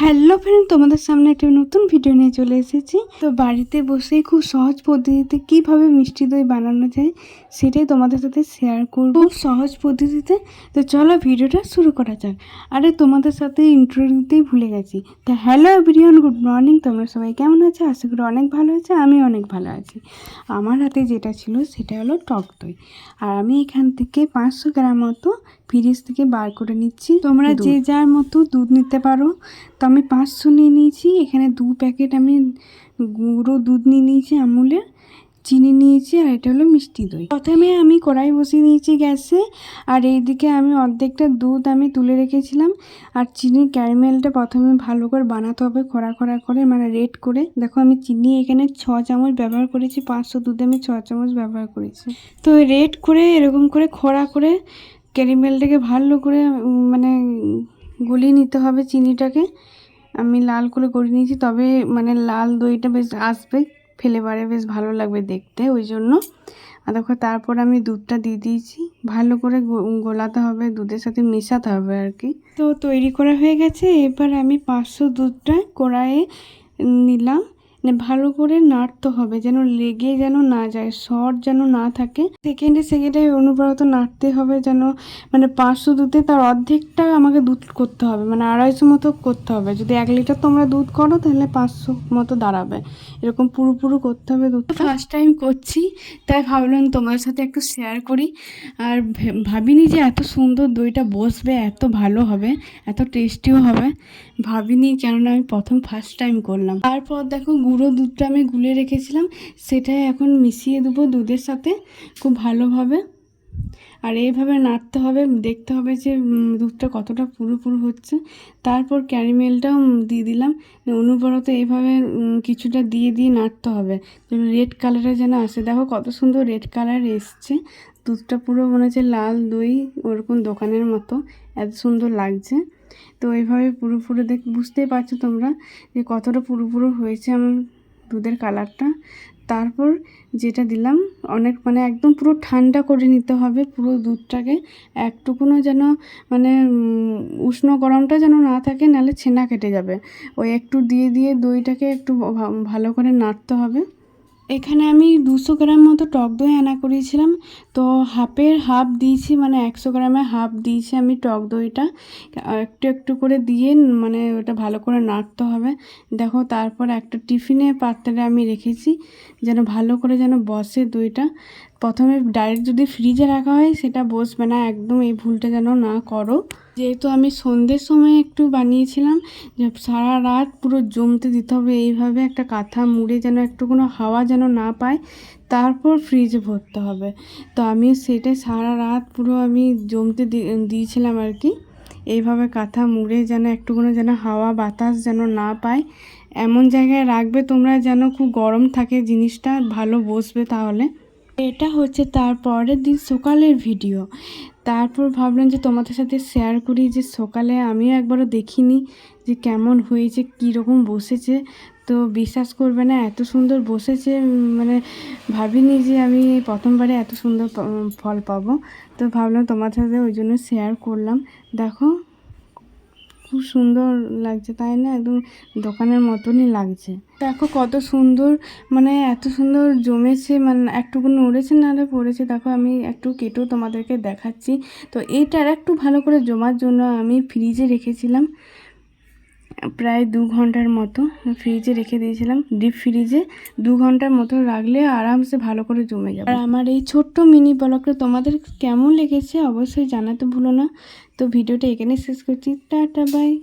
Hello friend তোমাদের সামনে একটা নতুন ভিডিও নিয়ে চলে এসেছি। তো বাড়িতে বসেই খুব সহজ পদ্ধতিতে কীভাবে মিষ্টি দই বানানো যায় সেটাই তোমাদের সাথে শেয়ার করব। খুব সহজ পদ্ধতিতে। তো চলো ভিডিওটা শুরু করা যাক। আরে তোমাদের সাথে ইন্ট্রো দিতেই ভুলে গেছি। তো হ্যালো এভরিওয়ান গুড মর্নিং তোমরা সবাই কেমন আছো? আশা করি অনেক ভালো আছে আমি অনেক ভালো আছি। আমার হাতে যেটা ছিল সেটা হলো টক দই। আর আমি এখান থেকে পাঁচশো গ্রাম মতো ফ্রিজ থেকে বার করে নিচ্ছি। তোমরা যে যার মতো দুধ নিতে পারো। তো আমি পাঁচশো নিয়ে নিয়েছি, এখানে দু প্যাকেট আমি গুঁড়ো দুধ নিয়ে নিয়েছি, আমুলের, চিনি নিয়েছি, আর এটা হলো মিষ্টি দই। প্রথমে আমি কড়াই বসিয়ে নিয়েছি গ্যাসে, আর এইদিকে আমি অর্ধেকটা দুধ আমি তুলে রেখেছিলাম, আর চিনির ক্যারামেলটা প্রথমে ভালো করে বানাতে হবে খরা খরা করে মানে রেড করে। দেখো আমি চিনি এখানে ছ চামচ ব্যবহার করেছি, পাঁচশো দুধে আমি ছ চামচ ব্যবহার করেছি। তো রেড করে এরকম করে খরা করে ক্যারামেলটাকে ভালো করে মানে গলিয়ে নিতে হবে চিনিটাকে। আমি লাল করে গড়িয়ে নিয়েছি, তবে মানে লাল দইটা বেশ আসবে, ফেলে ফ্লেভারে বেশ ভালো লাগবে দেখতে, ওই জন্য। আর দেখো, তারপর আমি দুধটা দিয়ে দিয়েছি। ভালো করে গোলাতে হবে, দুধের সাথে মেশাতে হবে আর কি। তো তৈরি করা হয়ে গেছে, এবার আমি পাঁচশো দুধটা কড়াইয়ে নিলাম। ভালো করে নাড়তে হবে যেন লেগে যেন না যায় শর্ট যেন না থাকে। সেকেন্ডে সেকেন্ডে অনুপ্রত নাড়তে হবে যেন মানে পাঁচশো দুধে তার অর্ধেকটা আমাকে দুধ করতে হবে মানে আড়াইশো মতো করতে হবে। যদি এক লিটার তোমরা দুধ করো তাহলে পাঁচশো মতো দাঁড়াবে। এরকম পুরো পুরো করতে হবে দুধ ফার্স্ট টাইম করছি, তাই ভাবলাম তোমার সাথে একটু শেয়ার করি। আর ভাবিনি যে এত সুন্দর দইটা বসবে, এত ভালো হবে, এত টেস্টিও হবে। ভাবিনি কেননা আমি প্রথম ফার্স্ট টাইম করলাম। তারপর দেখো গুঁড়ো দুধটা আমি গুলে রেখেছিলাম, সেটাই এখন মিশিয়ে দেবো দুধের সাথে খুব ভালোভাবে। আর এইভাবে নাড়তে হবে, দেখতে হবে যে দুধটা কতটা পুরো পুরো হচ্ছে। তারপর ক্যারিমেলটাও দিয়ে দিলাম, অনুবরত এইভাবে কিছুটা দিয়ে দিয়ে নাড়তে হবে রেড কালারে যেন আসে। দেখো কত সুন্দর রেড কালার এসছে, দুধটা পুরো মনে হচ্ছে লাল দই ওরকম দোকানের মতো, এত সুন্দর লাগছে। তো এইভাবে পুরো পুরো দেখ, বুঝতেই পারছ তোমরা যে কতটা পুরো পুরো হয়েছে আমার দুধের কালারটা। তারপর যেটা দিলাম, অনেক মানে একদম পুরো ঠান্ডা করে নিতে হবে পুরো দুধটাকে। একটুকুনও যেন মানে উষ্ণ গরমটা যেন না থাকে, নাহলে ছেনা কেটে যাবে। ওই একটু দিয়ে দিয়ে দইটাকে একটু ভালো করে নাড়তে হবে। এখানে আমি দুশো গ্রাম মতো টক দই আনা করিয়েছিলাম তো হাফের হাফ দিয়েছি মানে একশো গ্রামে হাফ দিয়েছি আমি টক দইটা। একটু একটু করে দিয়ে মানে ওটা ভালো করে নাড়তে হবে। দেখো, তারপর একটা টিফিনে পাত্রে আমি রেখেছি, যেন ভালো করে যেন বসে দইটা। প্রথমে ডাইরেক্ট যদি ফ্রিজে রাখা হয়, সেটা বসবে না। একদম এই ভুলটা যেন না করো। যেহেতু আমি সন্ধ্যের সময় একটু বানিয়েছিলাম, যে সারা রাত পুরো জমতে দিতে হবে। এইভাবে একটা কাঁথা মুড়ে যেন একটু কোনো হাওয়া যেন না পায়, তারপর ফ্রিজে ভরতে হবে। তো আমি সেটাই সারা রাত পুরো আমি জমতে দিয়েছিলাম আর কি। এইভাবে কাঁথা মুড়ে যেন একটুকুনো যেন হাওয়া, বাতাস যেন না পায়। এমন জায়গায় রাখবে, তোমরা যেন খুব গরম থাকে জিনিসটা, ভালো বসবে তাহলে। এটা হচ্ছে তার পরের দিন সকালের ভিডিও। তারপর ভাবলাম যে তোমাদের সাথে শেয়ার করি যে সকালে আমিও একবারও দেখিনি যে কেমন হয়েছে কীরকম বসেছে। তো বিশ্বাস করবে না, এত সুন্দর বসেছে মানে ভাবিনি যে আমি প্রথমবারে এত সুন্দর ফল পাবো। তো ভাবলাম তোমার সাথে ওই জন্য শেয়ার করলাম। দেখো খুব সুন্দর লাগছে, তাই না? একদম দোকানের মতনই লাগছে। দেখো কত সুন্দর মানে এত সুন্দর জমেছে মানে একটুকু নড়েছে নাহলে পড়েছে। দেখো আমি একটু কেটেও তোমাদেরকে দেখাচ্ছি। তো এটার একটু ভালো করে জমার জন্য আমি ফ্রিজে রেখেছিলাম। প্রায় দু ঘণ্টার মতো ফ্রিজে রেখে দিয়েছিলাম। ডিপ ফ্রিজে দু ঘণ্টার মতো রাখলে আরামসে ভালো করে জমে যাবে। আর আমার এই ছোট্ট মিনি ব্লগটা তোমাদের কেমন লেগেছে অবশ্যই জানাতে ভুলো না। তো ভিডিওটা এখানে শেষ করছি। Tata bye